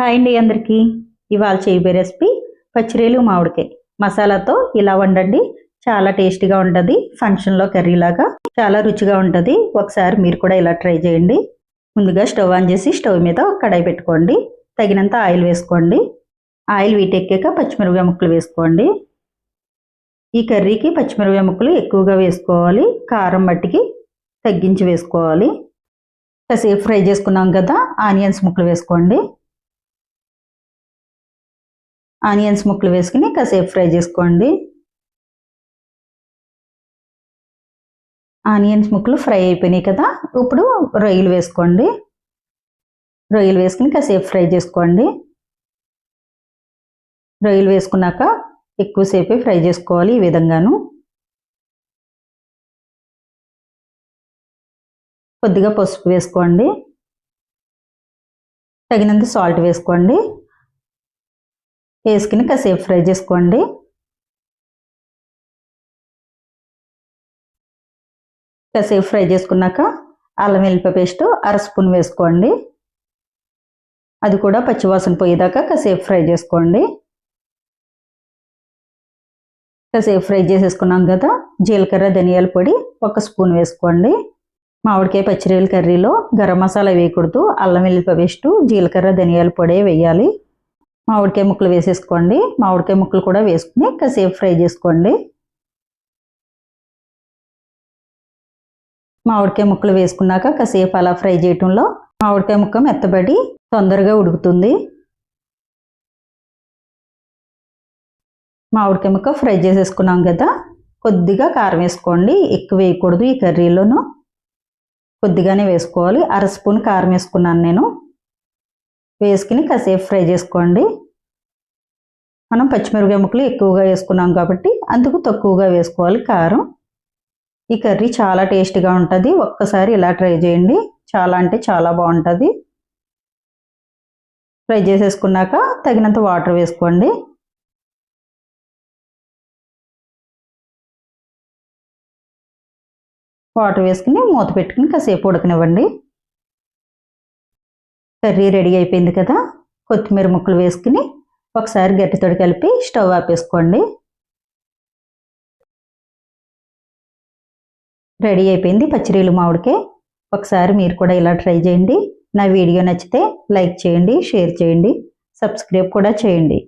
Hi అండి అందరికీ. ఇవాళ చేయబోయే రెసిపీ పచ్చిరేలు మామిడికాయ. మసాలాతో ఇలా వండండి. చాలా టేస్టీగా ఉంటుంది. ఫంక్షన్లో కర్రీ లాగా చాలా రుచిగా ఉంటుంది. ఒకసారి మీరు కూడా ఇలా ట్రై చేయండి. ముందుగా స్టవ్ ఆన్ చేసి స్టవ్ మీద కడాయి పెట్టుకోండి. తగినంత ఆయిల్ వేసుకోండి. ఆయిల్ వీటెక్కాక పచ్చిమిరపకాయ ముక్కలు వేసుకోండి. ఈ కర్రీకి పచ్చిమిరపకాయ ముక్కలు ఎక్కువగా వేసుకోవాలి. కారం మట్టికి తగ్గించి వేసుకోవాలి. కాసేపు ఫ్రై చేసుకున్నాం కదా ఆనియన్స్ ముక్కలు వేసుకోండి. ఆనియన్స్ ముక్కలు వేసుకుని కాసేపు ఫ్రై చేసుకోండి. ఆనియన్స్ ముక్కలు ఫ్రై అయిపోయినాయి కదా ఇప్పుడు రొయ్యలు వేసుకోండి. రొయ్యలు వేసుకుని కాసేపు ఫ్రై చేసుకోండి. రొయ్యలు వేసుకున్నాక ఎక్కువసేపు ఫ్రై చేసుకోవాలి ఈ విధంగాను. కొద్దిగా పసుపు వేసుకోండి. తగినంత సాల్ట్ వేసుకోండి. వేసుకుని కాసేపు ఫ్రై చేసుకోండి. కాసేపు ఫ్రై చేసుకున్నాక అల్లం వెల్లిపాయ పేస్ట్ అర స్పూన్ వేసుకోండి. అది కూడా పచ్చివాసన పోయేదాకా కాసేపు ఫ్రై చేసుకోండి. కాసేపు ఫ్రై చేసేసుకున్నాం కదా జీలకర్ర ధనియాల పొడి ఒక స్పూన్ వేసుకోండి. మామిడికాయ పచ్చిరేలు కర్రీలో గరం మసాలా వేయకూడదు అల్లం వెల్లిపాయ పేస్టు జీలకర్ర ధనియాల పొడి వేయాలి. మామిడికాయ ముక్కలు వేసేసుకోండి. మామిడికాయ ముక్కలు కూడా వేసుకుని కాసేపు ఫ్రై చేసుకోండి. మామిడికాయ ముక్కలు వేసుకున్నాక కాసేపు అలా ఫ్రై చేయటంలో మామిడికాయ ముక్క మెత్తబడి తొందరగా ఉడుకుతుంది. మామిడికాయ ముక్క ఫ్రై చేసేసుకున్నాం కదా కొద్దిగా కారం వేసుకోండి. ఎక్కువ వేయకూడదు ఈ కర్రీలోను. కొద్దిగానే వేసుకోవాలి. అర స్పూన్ కారం వేసుకున్నాను నేను. వేసుకుని కాసేపు ఫ్రై చేసుకోండి. మనం పచ్చిమిరపకాయ ముక్కలు ఎక్కువగా వేసుకున్నాం కాబట్టి అందుకు తక్కువగా వేసుకోవాలి కారం. ఈ కర్రీ చాలా టేస్టీగా ఉంటుంది. ఒక్కసారి ఇలా ట్రై చేయండి. చాలా అంటే చాలా బాగుంటుంది. ఫ్రై చేసేసుకున్నాక తగినంత వాటర్ వేసుకోండి. వాటర్ వేసుకుని మూత పెట్టుకుని కాసేపు ఉడకనివ్వండి. కర్రీ రెడీ అయిపోయింది కదా? కొత్తిమీర ముక్కలు వేసుకుని ఒకసారి గట్టితోటి కలిపి స్టవ్ ఆపేసుకోండి. రెడీ అయిపోయింది పచ్చిరీలు మామిడికే ఒకసారి మీరు కూడా ఇలా ట్రై చేయండి. నా వీడియో నచ్చితే లైక్ చేయండి షేర్ చేయండి సబ్స్క్రైబ్ కూడా చేయండి.